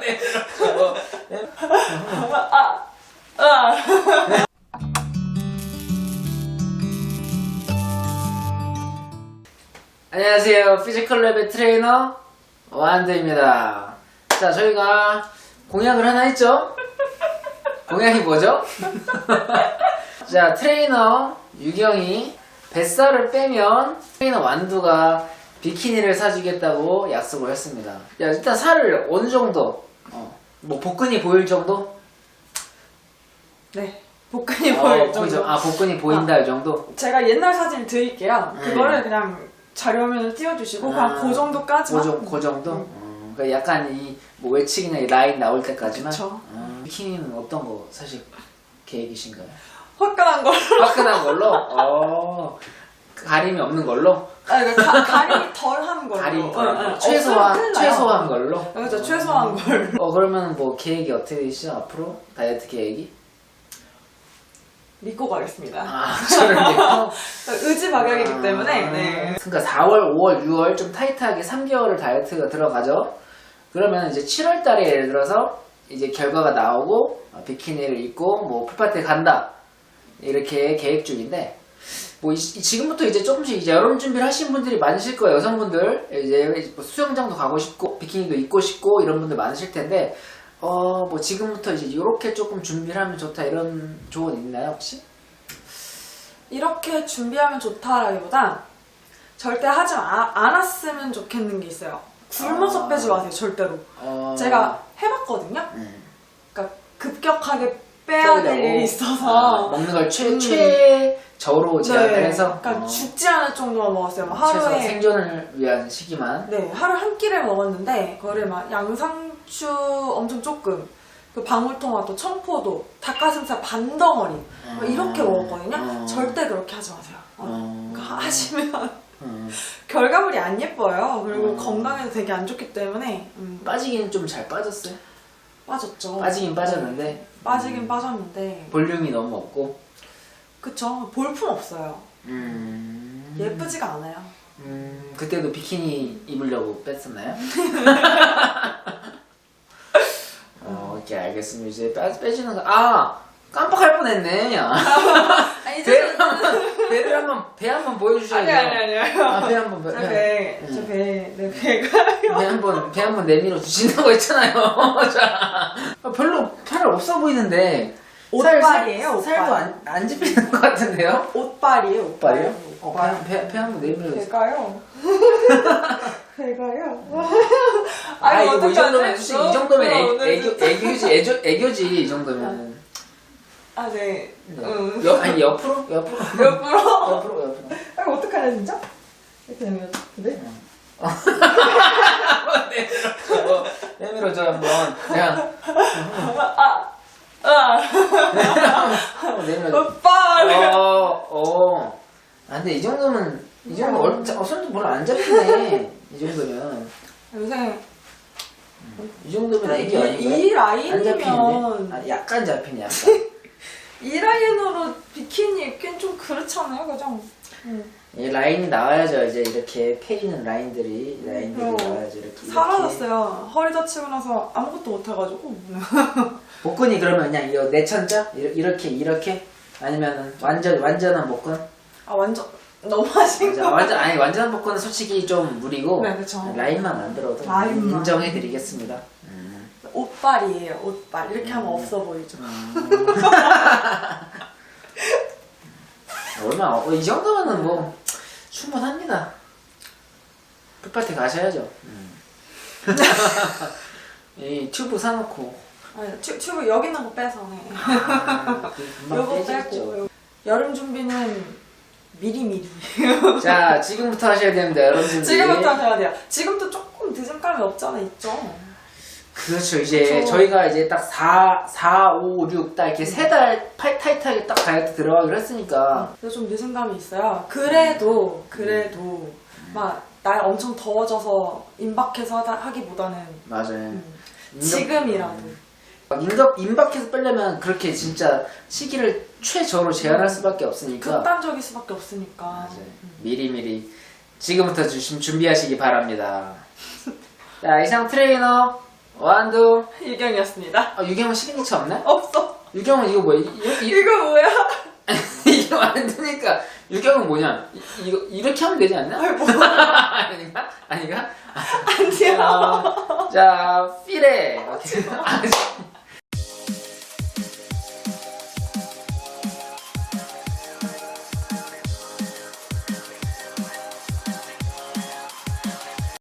네, 그렇죠. 안녕하세요. 피지컬 랩의 트레이너 완드입니다. 자, 저희가 공약을 하나 했죠? 공약이 뭐죠? 자, 트레이너 유경이 뱃살을 빼면 트레이너 완두가 비키니를 사주겠다고 약속을 했습니다. 야, 일단 살을 어느 정도? 어, 뭐 복근이 보일 정도? 네. 복근이 어, 보일 그죠? 정도. 아, 복근이 보인다 이 정도? 제가 옛날 사진 드릴게요. 음. 그거를 그냥 자료면을 띄워주시고 그냥 아, 그 정도까지만. 그, 정, 그 정도? 음, 그러니까 약간 이 뭐 외측이나 이 라인 나올 때까지만? 그쵸. 음, 비키니는 어떤 거 사실 계획이신가요? 화끈한 걸. 화끈한 걸로? 어, 가림이 없는 걸로? 아, 이거 가, 가림이 덜한 걸로. 가림이 응, 덜한 응. 걸로? 없으면 최소한, 큰일 나요. 최소한 걸로? 그렇죠. 최소한 걸로. 어, 그러면 뭐 계획이 어떻게 되시죠? 앞으로? 다이어트 계획이? 믿고 가겠습니다. 아, 저를 믿고? 의지 박약이기 때문에. 아, 네. 그러니까 4월, 5월, 6월 좀 타이트하게 3개월을 다이어트가 들어가죠. 그러면 이제 7월 달에 예를 들어서 이제 결과가 나오고 어, 비키니를 입고 뭐 풀파티에 간다. 이렇게 계획 중인데 뭐 이- 지금부터 이제 조금씩 이제 여름 준비를 하신 분들이 많으실 거예요. 여성분들 이제 뭐 수영장도 가고 싶고 비키니도 입고 싶고 이런 분들 많으실 텐데 어 뭐 지금부터 이제 이렇게 조금 준비를 하면 좋다 이런 조언 있나요 혹시? 이렇게 준비하면 좋다라기보다 절대 하지 마- 않았으면 좋겠는 게 있어요. 굶어서 아. 빼지 마세요, 절대로. 어... 제가 해봤거든요. 음. 그러니까 급격하게 빼야 될. 일이 아, 있어서 먹는 걸 최, 음. 최 저로 제한을 네, 해서 그러니까 어, 죽지 않을 정도만 먹었어요. 뭐 최소 하루에 생존을 위한 시기만 네 하루 한 끼를 먹었는데 그거를 막 양상추 엄청 조금 그 방울토마토, 청포도, 닭가슴살 반 덩어리 뭐 이렇게 음. 먹었거든요. 어. 절대 그렇게 하지 마세요. 어. 어. 그러니까 하시면 음. 결과물이 안 예뻐요. 그리고 음. 건강에도 되게 안 좋기 때문에 음, 빠지기는 좀 잘 빠졌어요. 빠졌죠. 빠지긴 빠졌는데 네, 빠지긴 음. 빠졌는데 볼륨이 너무 없고 그쵸 볼품 없어요. 음. 예쁘지가 않아요. 음, 그때도 비키니 입으려고 뺐었나요? 어, 오케이 알겠습니다. 이제 빼, 빼지는 거. 아 깜빡할 뻔 했네. 아니 배를 한번 배를 한번 배 한번 보여주셔야죠. 아니 아니 아니요. 아, 배 한번 배. 저 배. 배, 음. 저 배, 내 배가 배 한번 배 한번 내밀어 주신다고 했잖아요. 자, 아, 별로 팔 없어 보이는데 옷빨이에요, 살, 살도 옷빨. 안, 안 집히는 것 같은데요? 옷빨이에요. 옷발이요? 어, 옷빨. 배, 배, 배 한번 내밀어 주세요. 배가요. 배가요. 아, 아니, 이거 뭐이 어떡하지? 정도면 솔직히 이 정도면 어, 애, 오늘 애교. 애교지 애교, 애교지 이 정도면. 아 네. 네. 응. 옆 아니 옆으로 옆으로 옆으로. 옆으로 옆으로. 아 어떡하냐 진짜? 이렇게 되면 근데 내밀어 내밀어 줘 한번 그냥 아 한번 내밀어 줘. 오빠. 어, 어. 아, 근데 이 정도면, 이 정도, 얼, 어, 손도 별로 안 잡히네. 이 정도면. 요새 이 정도면 이, 애기 아닌가요? 이안 잡히는데? 라인이면 아, 약간 잡히네, 약간. 이 라인으로 비키니 입기는 좀 그렇잖아요, 그죠? 응. 이 라인이 나와야죠. 이제 이렇게 패이는 라인들이, 라인들이 어. 나와야죠. 이렇게. 이렇게. 사라졌어요. 허리 다치고 나서 아무것도 못 해가지고. 복근이 그러면 그냥 이거 내천자? 이렇게, 이렇게? 아니면 완전, 완전한 복근? 아 완전 너무 하신 완전, 거. 완전, 아니, 완전한 복근은 솔직히 좀 무리고. 네, 그쵸. 라인만 만들어도 라인만. 인정해드리겠습니다. 음. 옷빨이에요, 옷빨. 이렇게 하면 음. 없어 보이죠. 얼마 어, 이 정도면은 뭐 충분합니다. 풀파티 가셔야죠. 음. 이 튜브 사놓고 아니, 튜, 튜브 여기 있는 거 빼서. 네. 아, 그 금방 요거 빼지겠죠. 빼고. 요- 여름 준비는 미리미리. 자 지금부터 하셔야 됩니다, 여러분들. 지금부터 하셔야 돼요. 지금도 조금 늦은 감이 없잖아, 있죠? 그렇죠. 이제 그렇죠. 저희가 이제 딱 4, 4, 5, 6, 딱 이렇게 세 달 타이트하게 딱 다이어트 들어가기로 했으니까 그래서 좀 늦은 감이 있어요. 그래도, 그래도, 막, 날 엄청 더워져서 임박해서 하다, 하기보다는, 맞아요. 음, 지금이라도. 막 임박, 임박해서 빼려면 그렇게 진짜 시기를 최저로 제한할 수밖에 없으니까 극단적일 수밖에 없으니까. 맞아요. 미리미리 지금부터 주심 준비하시기 바랍니다. 자, 이상 트레이너 완두. 유경이었습니다. 아, 유경은 시그니처 없나? 없어. 유경은 이거 뭐야? 이, 이, 이, 이거 뭐야? 이게 완두니까 유경은 뭐냐? 이, 이거 이렇게 하면 되지 않나? 아이, 뭐. 아닌가? 아닌가? 아니야. 아, 자, 피레. 오케이. 아,